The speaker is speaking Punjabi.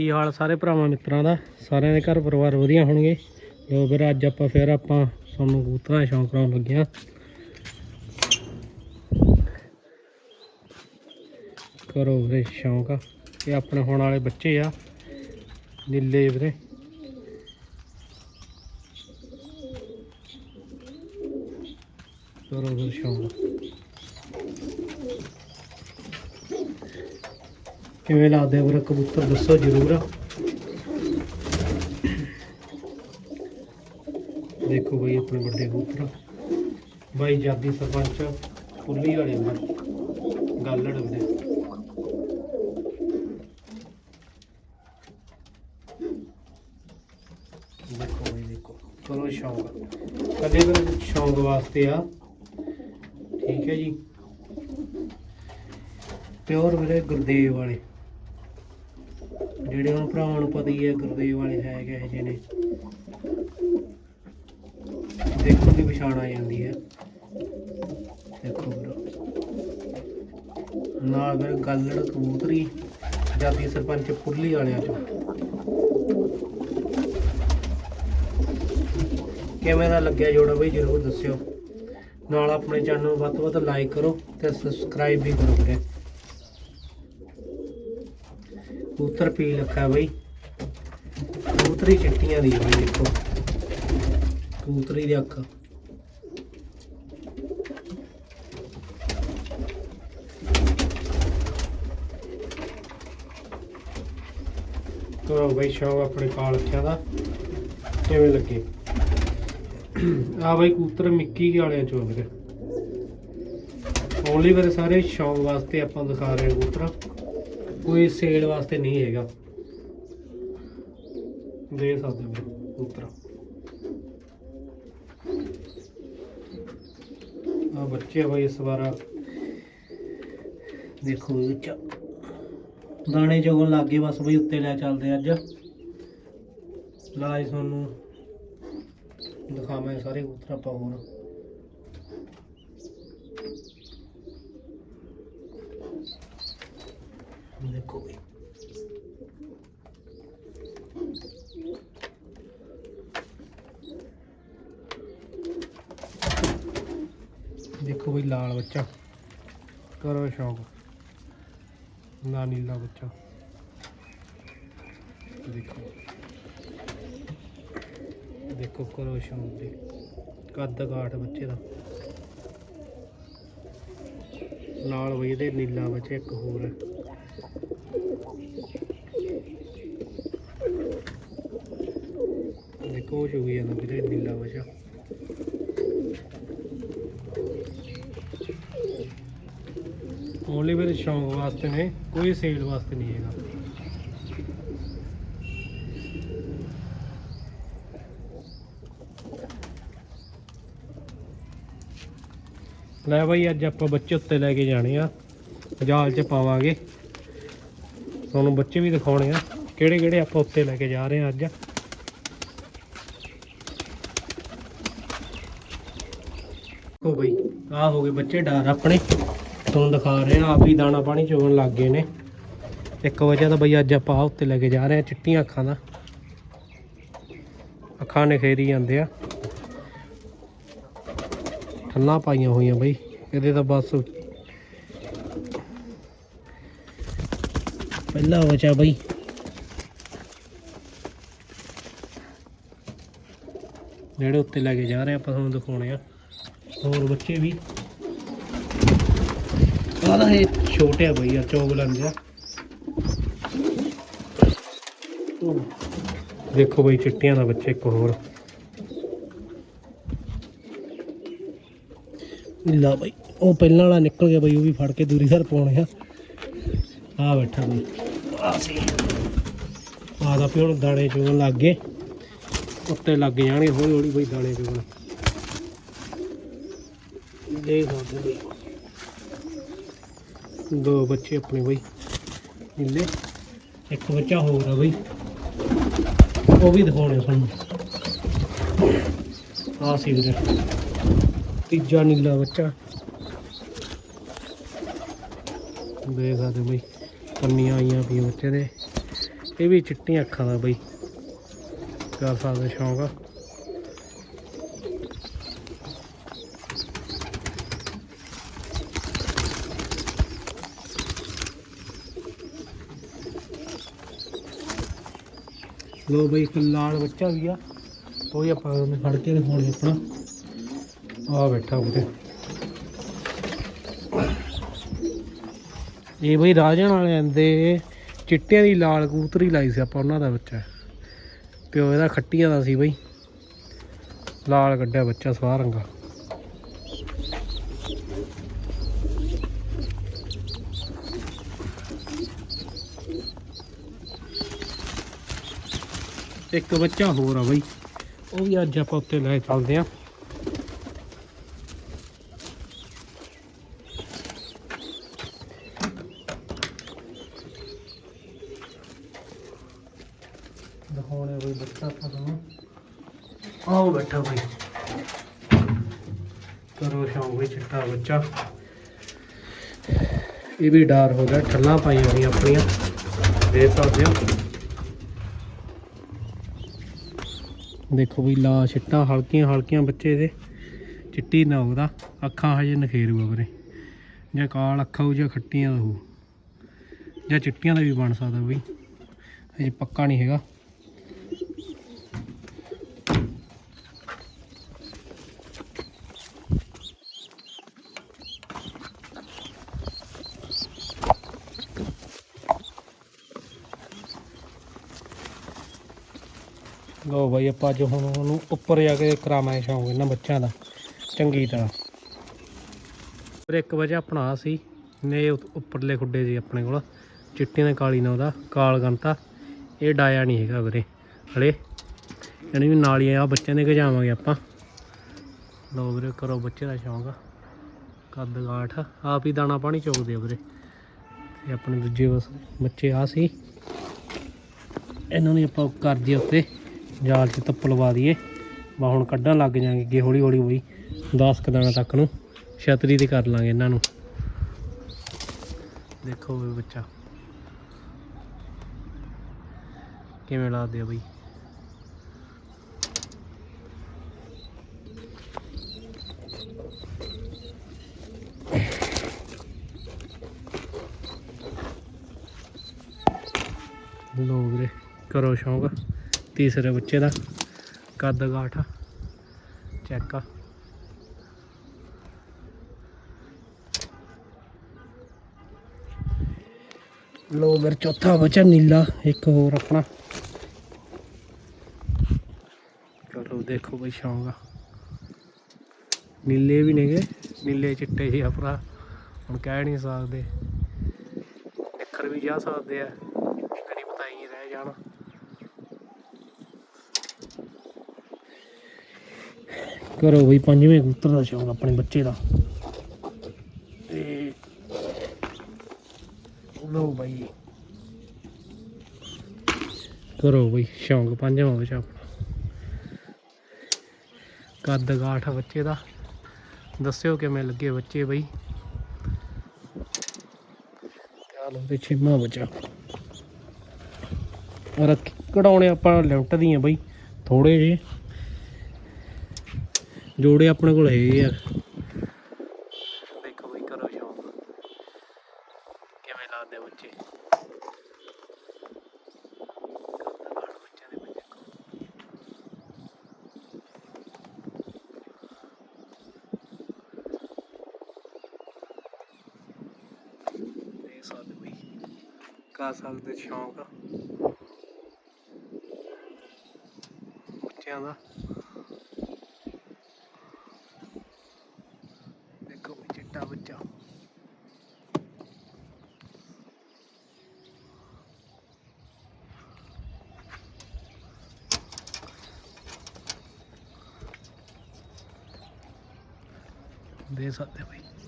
ਕੀ ਹਾਲ ਸਾਰੇ ਭਰਾਵਾਂ, ਮਿੱਤਰਾਂ ਦਾ? ਸਾਰਿਆਂ ਦੇ ਘਰ ਪਰਿਵਾਰ ਵਧੀਆ ਹੋਣਗੇ। ਲੋ ਫਿਰ ਅੱਜ ਆਪਾਂ ਫਿਰ ਆਪਾਂ ਸਾਨੂੰ ਕਬੂਤਰਾਂ ਦਾ ਸ਼ੌਂਕ ਕਰਾਉਣ ਲੱਗੇ ਹਾਂ। ਕਰੋ ਵੀਰੇ ਸ਼ੌਂਕ। ਇਹ ਆਪਣੇ ਹੋਣ ਵਾਲੇ ਬੱਚੇ ਆ। ਨੀਲੇ ਵੀਰੇ। ਕਰੋ ਵੀਰੇ ਸ਼ੌਂਕ। ਕਿਵੇਂ ਲੱਗਦੇ ਆ? ਵੀਰੇ ਕਬੂਤਰ ਦੱਸੋ ਜਰੂਰ ਦੇਖੋ ਬਈ ਆਪਣੇ ਵੱਡੇ ਕਬੂਤਰ ਬਾਈ ਜਾਦੀ ਸਰਪੰਚ ਪੁੱਲੀ ਵਾਲੇ ਅੰਦਰ ਗੱਲ ਲੜਦੇ ਦੇਖੋ ਬਈ, ਦੇਖੋ। ਚਲੋ ਸ਼ੌਂਕ ਕਦੇ ਵੀ ਸ਼ੌਂਕ ਵਾਸਤੇ ਆ। ਠੀਕ ਹੈ ਜੀ। ਪਿਓਰ ਵੀਰੇ ਗੁਰਦੇਵ ਵਾਲੇ। ਜਿਹੜੇ ਹੁਣ ਭਰਾਵਾਂ ਨੂੰ ਪਤਾ ਹੀ ਹੈ, ਗੁਰਦੇਵ ਵਾਲੇ ਹੈ ਕਿਹੋ ਜਿਹੇ ਨੇ। ਦੇਖੋ ਦੀ ਪਛਾਣ ਆ ਜਾਂਦੀ ਹੈ। ਦੇਖੋ ਵੀਰੋ। ਨਾਲ ਫਿਰ ਗੱਲੜ ਕਬੂਤਰੀ ਜਾਤੀ ਸਰਪੰਚ ਪੁਰਲੀ ਵਾਲਿਆਂ ਚੋਂ। ਕਿਵੇਂ ਦਾ ਲੱਗਿਆ ਜੋੜਾ ਬਈ, ਜਰੂਰ ਦੱਸਿਓ। ਨਾਲ ਆਪਣੇ ਚੈਨਲ ਨੂੰ ਵੱਧ ਤੋਂ ਵੱਧ ਲਾਈਕ ਕਰੋ ਤੇ ਸਬਸਕ੍ਰਾਈਬ ਵੀ ਕਰੋ ਵੀਰੇ। ਕਬੂਤਰ ਪੀ ਲੱਖਾ ਬਈ। ਕਬੂਤਰੀ ਚਿੱਟੀਆਂ ਦੀ ਬਈ ਦੇਖੋ। ਕਬੂਤਰੀ ਦੀ ਅੱਖ। ਕਰੋ ਬਈ, ਸ਼ੌਕ ਆਪਣੇ ਕਾਲ ਰੱਖਿਆ ਦਾ। ਕਿਵੇਂ ਲੱਗੇ? ਆ ਬਈ ਕਬੂਤਰ ਮਿੱਕੀ ਵਾਲਿਆਂ ਚੋਂ ਵੀਰੇ। ਓਨਲੀ ਵੀਰੇ ਸਾਰੇ ਸ਼ੌਕ ਵਾਸਤੇ ਆਪਾਂ ਦਿਖਾ ਰਹੇ ਹਾਂ ਕਬੂਤਰ। ਕੋਈ ਸੇਲ ਵਾਸਤੇ ਨਹੀਂ ਹੈਗਾ। ਦੇ ਸਕਦੇ ਹੋ ਕਬੂਤਰ ਆ ਬੱਚੇ ਬਈ ਇਸ ਵਾਰ। ਦੇਖੋ ਇਹ ਦਾਣੇ ਜੋਗਣ ਲੱਗੇ ਬਸ ਬਈ ਉੱਤੇ ਲੈ ਚੱਲਦੇ ਅੱਜ। ਲਾਜ ਤੁਹਾਨੂੰ। ਦਿਖਾਵਾਂ ਸਾਰੇ ਕਬੂਤਰ ਆਪਾਂ ਹੋਰ। ਦੇਖੋ ਬਈ ਦੇਖੋ ਬਈ ਲਾਲ ਬੱਚਾ। ਕਰੋ ਸ਼ੌਂਕ। ਨਾ ਨੀਲਾ ਬੱਚਾ। ਦੇਖੋ। ਦੇਖੋ, ਕਰੋ ਸ਼ੌਂਕ ਜੀ ਕੱਦ ਕਾਠ ਬੱਚੇ ਦਾ। ਲਾਲ ਬਈ ਇਹਦੇ ਨੀਲਾ ਬੱਚਾ, ਇੱਕ ਹੋਰ ਹੈ। ਦੇਖੋ ਚੁਗੀ ਜਾਂਦਾ ਵੀਰੇ ਨੀਲਾ ਬੱਚਾ ਓਨਲੀ ਮੇਰੇ ਸ਼ੌਂਕ ਵਾਸਤੇ ਨੇ ਕੋਈ ਸੇਲ ਵਾਸਤੇ ਨਹੀਂ ਹੈਗਾ ਲੈ ਬਾਈ, ਅੱਜ ਆਪਾਂ ਬੱਚੇ ਉੱਤੇ ਲੈ ਕੇ ਜਾਣੇ ਆ। ਜਾਲ 'ਚ ਪਾਵਾਂਗੇ। ਤੁਹਾਨੂੰ ਬੱਚੇ ਵੀ ਦਿਖਾਉਣੇ ਆ ਕਿਹੜੇ ਕਿਹੜੇ ਆਪਾਂ ਉੱਤੇ ਲੈ ਕੇ ਜਾ ਰਹੇ ਆ ਅੱਜ। ਹੋ ਬਈ, ਆਹ ਹੋ ਗਏ ਬੱਚੇ ਡਰ ਆਪਣੇ। ਤੁਹਾਨੂੰ ਦਿਖਾ ਰਹੇ ਆ ਆਪ ਹੀ ਦਾਣਾ ਪਾਣੀ ਚੋਣ ਲੱਗ ਗਏ ਨੇ। ਇੱਕ ਵਜ੍ਹਾ ਤਾਂ ਬਈ ਅੱਜ ਆਪਾਂ ਆਹ ਉੱਤੇ ਲੈ ਕੇ ਜਾ ਰਹੇ ਆ ਚਿੱਟੀਆਂ ਅੱਖਾਂ ਦਾ। ਅੱਖਾਂ ਨਖੇਰੀ ਜਾਂਦੇ ਆ। ਠੰਨਾ ਪਾਈਆਂ ਹੋਈਆਂ ਬਈ, ਇਹਦੇ ਤਾਂ ਬਸ। ਪਹਿਲਾ ਵਜਾ ਬਈ। ਜਿਹੜੇ ਉੱਤੇ ਲੈ ਕੇ ਜਾ ਰਹੇ ਆਪਾਂ ਤੁਹਾਨੂੰ ਦਿਖਾਉਣੇ ਆ। ਹੋਰ ਬੱਚੇ ਵੀ? ਆਹ ਇਹ ਛੋਟੇ ਆ ਬਈ ਆ ਚੌਗਲਨ ਜਿਹਾ ਦੇਖੋ ਬਈ ਚਿੱਟੀਆਂ ਦਾ ਬੱਚੇ ਇੱਕ ਹੋਰ। ਲਾ ਬਈ, ਉਹ ਪਹਿਲਾਂ ਵਾਲਾ ਨਿਕਲ ਗਿਆ ਬਈ, ਉਹ ਵੀ ਫੜ ਕੇ ਦੂਰੀ ਸਰ ਪਾਉਣੇ ਆ। ਆ ਬੈਠਾ ਬਈ। ਆ ਸੀ। ਆ ਦਾ ਪਿਓ ਦਾਣੇ ਚੋਣ ਲੱਗ ਗਏ। ਉੱਤੇ ਲੱਗ ਜਾਣਗੇ, ਹੌਲੀ ਹੌਲੀ ਬਈ ਦਾਣੇ ਚੋਣ। ਦੇ ਸਕਦੇ ਬਈ ਦੋ ਬੱਚੇ ਆਪਣੇ ਬਈ। ਨੀਲੇ। ਇੱਕ ਬੱਚਾ ਹੋਰ ਆ ਬਈ। ਉਹ ਵੀ ਦਿਖਾਉਣੇ ਸਾਨੂੰ। ਤੁਹਾਨੂੰ ਆ ਸੀ ਵੀਰੇ। ਤੀਜਾ ਨੀਲਾ ਬੱਚਾ। ਦੇਖ ਸਕਦੇ ਬਈ। ਕੰਨੀਆਂ ਆਈਆਂ ਪਈਆਂ ਬੱਚੇ ਦੇ। ਇਹ ਵੀ ਚਿੱਟੀਆਂ ਅੱਖਾਂ ਦਾ ਬਈ। ਕਰ ਸਕਦੇ ਸ਼ੌਂਕ ਆ। ਲੋ ਬਈ ਇੱਕ ਲਾਲ ਬੱਚਾ ਵੀ ਆ। ਉਹ ਹੀ ਆਪਾਂ ਉਹਨੂੰ ਫੜ ਕੇ ਦਿਖਾਉਣੇ ਆਪਣਾ ਆ ਬੈਠਾ ਉਹਦੇ ਇਹ ਬਈ ਰਾਜਣ ਵਾਲਿਆਂ ਦੇ ਚਿੱਟਿਆਂ ਦੀ ਲਾਲ ਕਬੂਤਰੀ ਲਾਈ ਸੀ ਆਪਾਂ ਉਹਨਾਂ ਦਾ ਬੱਚਾ। ਪਿਓ ਇਹਦਾ ਖੱਟੀਆਂ ਦਾ ਸੀ ਬਈ। ਲਾਲ ਕੱਢਿਆ ਬੱਚਾ ਸਵਾਹ ਰੰਗਾ। ਇੱਕ ਬੱਚਾ ਹੋਰ ਆ ਬਈ। ਉਹ ਵੀ ਅੱਜ ਆਪਾਂ ਉੱਤੇ ਲੈ ਚੱਲਦੇ ਆ। ਦਿਖਾਉਣੇ ਬਈ ਬੱਚਾ ਆਪਾਂ ਤੁਹਾਨੂੰ ਆਓ ਬੈਠਾ ਬਈ। ਕਰੋ ਸ਼ੌਂਕ ਵੀ ਚਿੱਟਾ ਬੱਚਾ। ਇਹ ਵੀ ਡਰ ਹੋ ਗਿਆ, ਠੱਲਾਂ ਪਾਈਆਂ ਹੋਈਆਂ ਆਪਣੀਆਂ। ਦੇ ਸਕਦੇ ਹੋ। ਦੇਖੋ ਵੀ ਲਾ ਛਿੱਟਾਂ, ਹਲਕੀਆਂ ਹਲਕੀਆਂ ਬੱਚੇ ਦੇ। ਚਿੱਟੀ ਨਾ ਉਹਦਾ। ਅੱਖਾਂ ਹਜੇ ਨਖੇਰੂ ਆ ਵੀਰੇ। ਜਾਂ ਕਾਲ ਅੱਖਾਂ ਹੋ ਜਾਂ ਖੱਟੀਆਂ ਦਾ ਹੋ ਜਾਂ ਚਿੱਟੀਆਂ ਦਾ ਵੀ ਬਣ ਸਕਦਾ ਬਈ। ਹਜੇ ਪੱਕਾ ਨਹੀਂ ਹੈਗਾ। ਲਓ ਬਾਈ, ਆਪਾਂ ਅੱਜ ਹੁਣ ਉਹਨੂੰ ਉੱਪਰ ਜਾ ਕੇ ਕਰਾਵਾਂਗੇ ਸ਼ੌਂਕ ਇਹਨਾਂ ਬੱਚਿਆਂ ਦਾ, ਚੰਗੀ ਤਰ੍ਹਾਂ। ਫਿਰ ਇੱਕ ਵਜੇ ਆਪਣਾ ਆਹ ਸੀ, ਨੇ ਉੱਪਰਲੇ ਖੁੱਡੇ ਸੀ ਆਪਣੇ ਕੋਲ, ਚਿੱਟੀ ਨੇ ਕਾਲੀ ਨਾਲ ਉਹਦਾ, ਕਾਲ ਗੰਤਾ ਇਹ ਡਾਇਆ ਨਹੀਂ ਹੈਗਾ ਵੀਰੇ, ਹਲੇ। ਯਾਨੀ ਵੀ ਨਾਲ ਹੀ ਆ, ਬੱਚਿਆਂ ਦੇ ਗਜਾਵਾਂਗੇ ਆਪਾਂ। ਲੋ ਵੀਰੇ, ਕਰੋ ਬੱਚੇ ਦਾ ਸ਼ੌਂਕ। ਕੱਦ ਗਾਠ, ਆਪ ਹੀ ਦਾਣਾ ਪਾਣੀ ਚੋਕਦੇ ਆ ਵੀਰੇ। ਤੇ ਆਪਣੇ ਦੂਜੇ ਬਸ ਬੱਚੇ ਆ ਸੀ। ਇਹਨਾਂ ਨੂੰ ਆਪਾਂ ਕਰ ਦਈਏ ਉੱਤੇ। ਜਾਲ 'ਚ ਧੱਪ ਲਵਾ ਦਈਏ। ਬਾ ਹੁਣ ਕੱਢਣ ਲੱਗ ਜਾਾਂਗੇ ਅੱਗੇ ਹੌਲੀ ਹੌਲੀ ਬਈ। 10 ਕੁ ਤੱਕ ਨੂੰ ਛਤਰੀ ਤੇ ਕਰ ਲਾਂਗੇ ਇਹਨਾਂ ਨੂੰ। ਦੇਖੋ ਵੀ ਬੱਚਾ। ਕਿਵੇਂ ਲਾ ਆ ਬਈ। ਲੋ ਵੀਰੇ, ਕਰੋ ਸ਼ੌਂਕ। ਤੀਸਰੇ ਬੱਚੇ ਦਾ। ਕੱਦ ਗਾਠ। ਚੈੱਕ ਆ। ਲੋ ਵੀਰ ਚੌਥਾ ਬੱਚਾ ਨੀਲਾ, ਇੱਕ ਹੋਰ ਆਪਣਾ। ਚਲੋ ਦੇਖੋ ਬਈ ਸ਼ੌਂਕ ਆ। ਨੀਲੇ ਵੀ ਨੇਗੇ, ਨੀਲੇ ਚਿੱਟੇ ਜਿਹੇ ਆ ਭਰਾ। ਹੁਣ ਕਹਿ ਨਹੀਂ ਸਕਦੇ। ਅੱਖਰ ਵੀ ਜਾ ਸਕਦੇ ਆ। ਕਦੀ ਪਤਾ ਰਹਿ ਜਾਣਾ। ਕਰੋ ਬਈ ਪੰਜਵੇਂ ਕਬੂਤਰ ਦਾ ਸ਼ੌਂਕ ਆਪਣੇ ਬੱਚੇ ਦਾ। ਤੇ ਲੋ ਬਈ। ਕਰੋ ਬਈ ਸ਼ੌਂਕ ਪੰਜਵਾਂ ਵਿੱਚ ਆਪਣਾ। ਕੱਦ ਗਾਠ ਬੱਚੇ ਦਾ। ਦੱਸਿਓ ਕਿਵੇਂ ਲੱਗੇ ਬੱਚੇ ਬਈ? ਚਲੋ ਤੇ ਛੇਵਾਂ ਬੱਚਾ। ਰੱਖ ਕਢਾਉਣੇ ਆਪਾਂ ਲਿਮਟ ਦੀਆਂ ਬਈ ਥੋੜੇ ਜਿਹੇ। ਜੋੜੇ ਆਪਣੇ ਕੋਲ ਹੈਗੇ ਆ ਦੇਖੋ ਬਈ ਕਰੋ ਸ਼ੌਂਕ। ਕਿਵੇਂ ਲੱਗਦੇ ਆ ਬੱਚੇ ਸਕਦੇ ਬਈ ਕਰ ਸਕਦੇ ਸ਼ੌਂਕ ਬੱਚਿਆਂ ਦਾ। ਦੇਖੋ ਵੀ ਚਿੱਟਾ ਬੱਚਾ ਦੇ ਸਕਦੇ ਬਈ